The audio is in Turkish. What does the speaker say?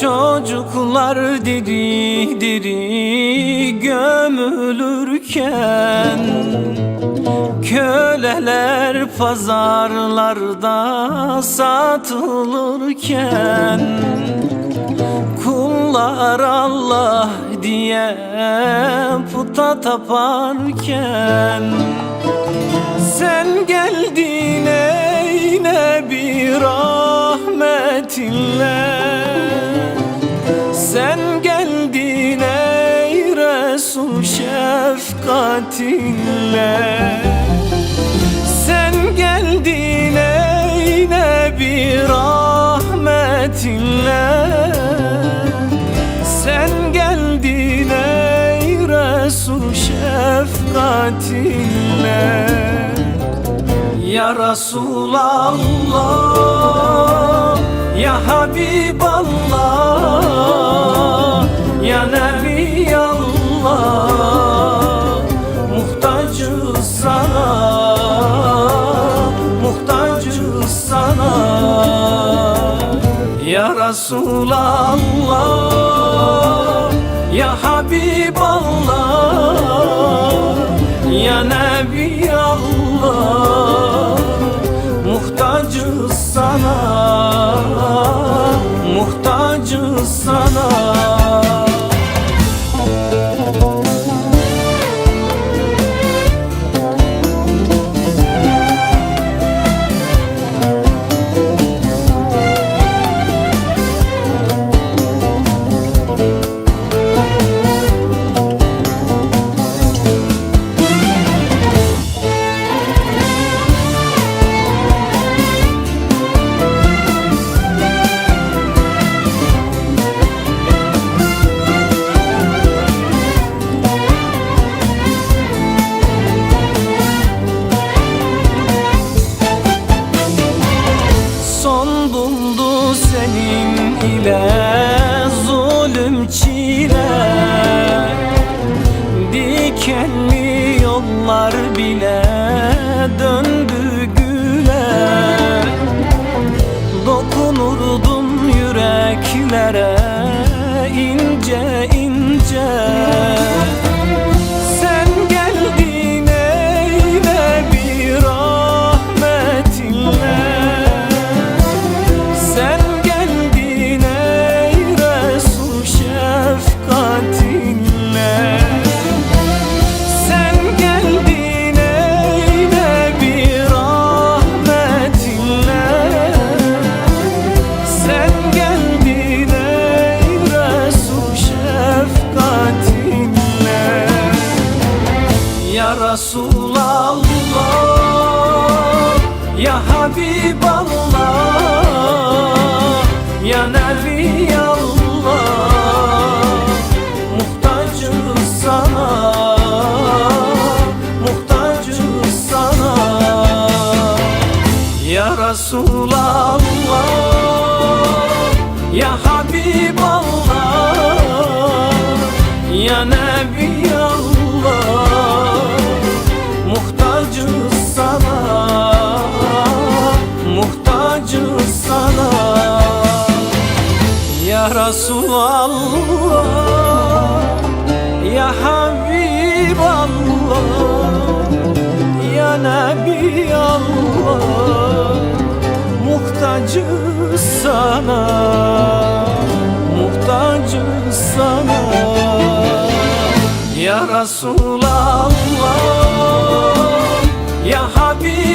Çocuklar diri diri gömülürken Köleler pazarlarda satılırken Kullar Allah diye puta taparken Sen geldin eyne bir rahmetinle Sen geldin ey Resul şefkatinle. Sen geldin ey Nebi rahmetinle. Sen geldin ey Resul şefkatinle. Ya Resulallah Ya Habiballah Ya Nebiyallah Muhtacız sana Muhtacız sana Ya Resulallah Ya Habiballah sana senin ile zulüm çile. Dikenli yollar bile döndü güle. Dokunurdum yüreklere Resulallah Ya Habiballah Ya Nebiyallah Muhtacız sana Muhtacız sana. Ya Resulallah Ya Habiballah Ya Nebiyallah Resulallah Ya Habiballah Ya Nebiyallah Muhtacız sana Muhtacız sana. Ya Resulallah Ya Habiballah